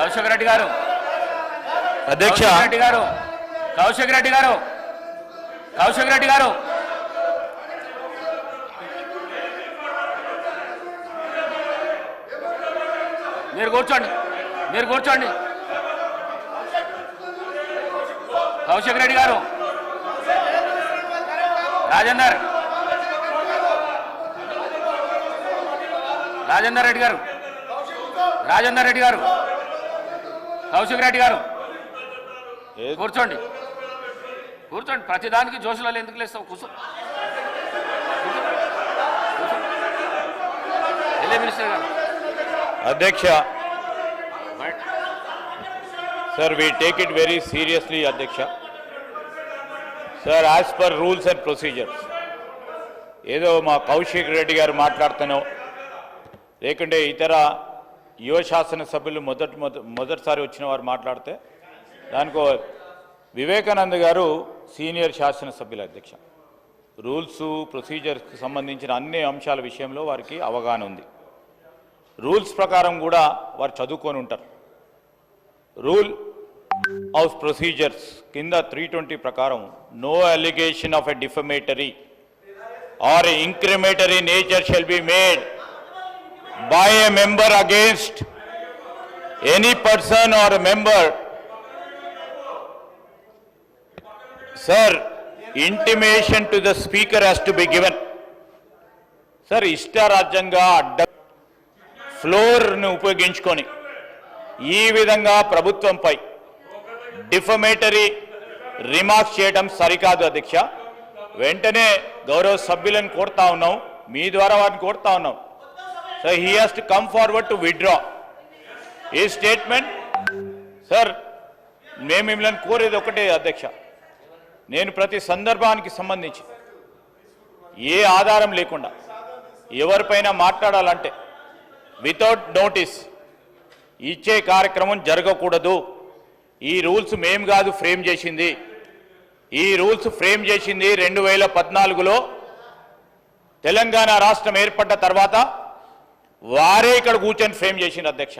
కౌశిక్ రెడ్డి గారు. అధ్యక్ష. రెడ్డి గారు. కౌశిక్ రెడ్డి గారు. కౌశిక్ రెడ్డి గారు. మీరు కూర్చోండి. మీరు కూర్చోండి. కౌశిక్ రెడ్డి గారు. రాజేందర్. రాజేందర్ రెడ్డి గారు. రాజేందర్ రెడ్డి గారు. కౌశిక్ రెడ్డి గారు. కూర్చోండి. కూర్చోండి. ప్రతిదానికి జోషులలో ఎందుకు లేస్తావు? కూర్చో. మినిస్టర్ గారు. అధ్యక్ష. Sir we take it very seriously అధ్యక్ష. Sir as per rules and procedures ఏదో మా కౌశిక్ రెడ్డి గారు మాట్లాడుతానో లేకుంటే ఇతర యువ శాసన సభ్యులు మొదటి మొదటిసారి వచ్చిన వారు మాట్లాడితే దానికో వివేకానంద గారు సీనియర్ శాసనసభ్యుల అధ్యక్ష. రూల్స్ ప్రొసీజర్స్కి సంబంధించిన అన్ని అంశాల విషయంలో వారికి అవగాహన ఉంది. రూల్స్ ప్రకారం కూడా వారు చదువుకొని ఉంటారు. రూల్ ఆఫ్ ప్రొసీజర్స్ కింద త్రీ ట్వంటీ ప్రకారం no allegation of a defamatory or incriminatory nature shall be made. By a member against any person or member sir intimation to the speaker has to be given sir ఇష్టారాజ్యంగా అడ్డ ఫ్లోర్ను ఉపయోగించుకొని ఈ విధంగా ప్రభుత్వంపై defamatory remarks చేయడం సరికాదు అధ్యక్ష. వెంటనే గౌరవ సభ్యులను కోరుతా ఉన్నాం. మీ ద్వారా వారిని కోరుతా ఉన్నాం. So he has to come forward to withdraw ఈ స్టేట్మెంట్ సార్ మేము మిమ్మల్ని కోరేది ఒకటే అధ్యక్ష. నేను ప్రతి సందర్భానికి సంబంధించి ఏ ఆధారం లేకుండా ఎవరిపైన మాట్లాడాలంటే వితౌట్ నోటీస్ ఇచ్చే కార్యక్రమం జరగకూడదు. ఈ రూల్స్ మేం కాదు ఫ్రేమ్ చేసింది. ఈ రూల్స్ ఫ్రేమ్ చేసింది రెండు వేల పద్నాలుగులో తెలంగాణ రాష్ట్రం ఏర్పడ్డ తర్వాత వారే ఇక్కడ కూర్చొని ఫ్రేమ్ చేసిన అధ్యక్ష.